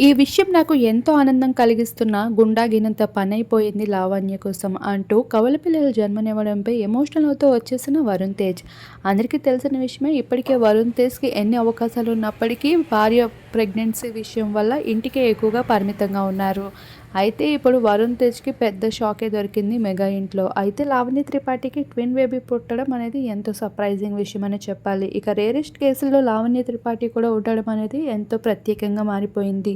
ఈ విషయం నాకు ఎంతో ఆనందం కలిగిస్తున్న గుండాగినంత పని అయిపోయింది లావణ్య కోసం అంటూ కవల పిల్లలు జన్మనివ్వడంపై ఎమోషనల్ అవుతూ వచ్చేసిన వరుణ్ తేజ్. అందరికీ తెలిసిన విషయమే ఇప్పటికే వరుణ్ తేజ్కి ఎన్ని అవకాశాలు ఉన్నప్పటికీ భార్య ప్రెగ్నెన్సీ విషయం వల్ల ఇంటికే ఎక్కువగా పరిమితంగా ఉన్నారు. అయితే ఇప్పుడు వరుణ్ తేజ్కి పెద్ద షాకే దొరికింది మెగా ఇంట్లో. అయితే లావణ్య త్రిపాఠికి ట్విన్ బేబీ పుట్టడం అనేది ఎంతో సర్ప్రైజింగ్ విషయం అని చెప్పాలి. ఇక రేరెస్ట్ కేసుల్లో లావణ్య త్రిపాఠి కూడా ఉండడం అనేది ఎంతో ప్రత్యేకంగా మారిపోయింది.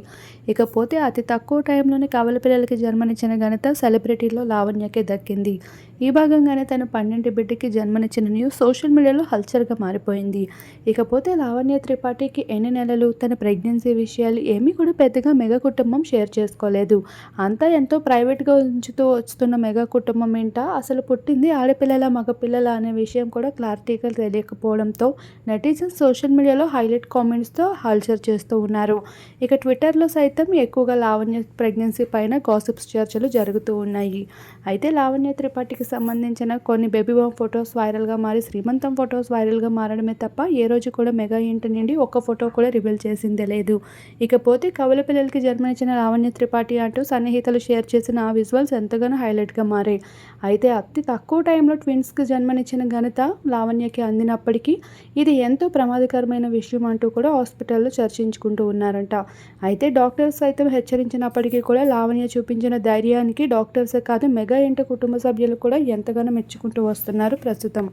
ఇకపోతే అతి తక్కువ టైంలోనే కవల పిల్లలకి జన్మనిచ్చిన ఘనత సెలబ్రిటీలో లావణ్యకే దక్కింది. ఈ భాగంగానే తన పన్నెండు బిడ్డకి జన్మనిచ్చిన న్యూస్ సోషల్ మీడియాలో హల్చర్గా మారిపోయింది. ఇకపోతే లావణ్య త్రిపాఠికి ఎన్ని నెలలు తన ప్రెగ్నెన్సీ విషయాలు ఏమీ కూడా పెద్దగా మెగా కుటుంబం షేర్ చేసుకోలేదు. అంతా ఎంతో ప్రైవేట్గా ఉంచుతూ వస్తున్న మెగా కుటుంబం ఏంటా అసలు పుట్టింది ఆడపిల్లల మగపిల్లల అనే విషయం కూడా క్లారిటీగా తెలియకపోవడంతో నెటిజన్స్ సోషల్ మీడియాలో హైలైట్ కామెంట్స్తో హల్చర్ చేస్తూ ఉన్నారు. ఇక ట్విట్టర్లో సైతం ఎక్కువగా లావణ్య ప్రెగ్నెన్సీ పైన గాసిప్స్ చర్చలు జరుగుతూ ఉన్నాయి. అయితే లావణ్య త్రిపాఠికి సంబంధించిన కొన్ని బేబీ బామ్ ఫొటోస్ వైరల్గా మారి శ్రీమంతం ఫొటోస్ వైరల్గా మారడమే తప్ప ఏ రోజు కూడా మెగా ఇంటి నుండి ఒక్క ఫోటో కూడా రివీల్ చేసిందే లేదు. ఇకపోతే కవల పిల్లలకి జన్మనిచ్చిన లావణ్య త్రిపాఠి అంటూ సన్నిహితులు షేర్ చేసిన ఆ విజువల్స్ ఎంతగానో హైలైట్గా మారాయి అయితే అతి తక్కువ టైంలో ట్విన్స్కి జన్మనిచ్చిన ఘనత లావణ్యకి అందినప్పటికీ ఇది ఎంతో ప్రమాదకరమైన విషయం అంటూ కూడా హాస్పిటల్లో చర్చించుకుంటూ ఉన్నారంట. అయితే డాక్టర్స్ సైతం హెచ్చరించినప్పటికీ కూడా లావణ్య చూపించిన ధైర్యానికి డాక్టర్సే కాదు మెగా ఇంట కుటుంబ సభ్యులు కూడా ఎంతగానో మెచ్చుకుంటూ వస్తున్నారు ప్రస్తుతం.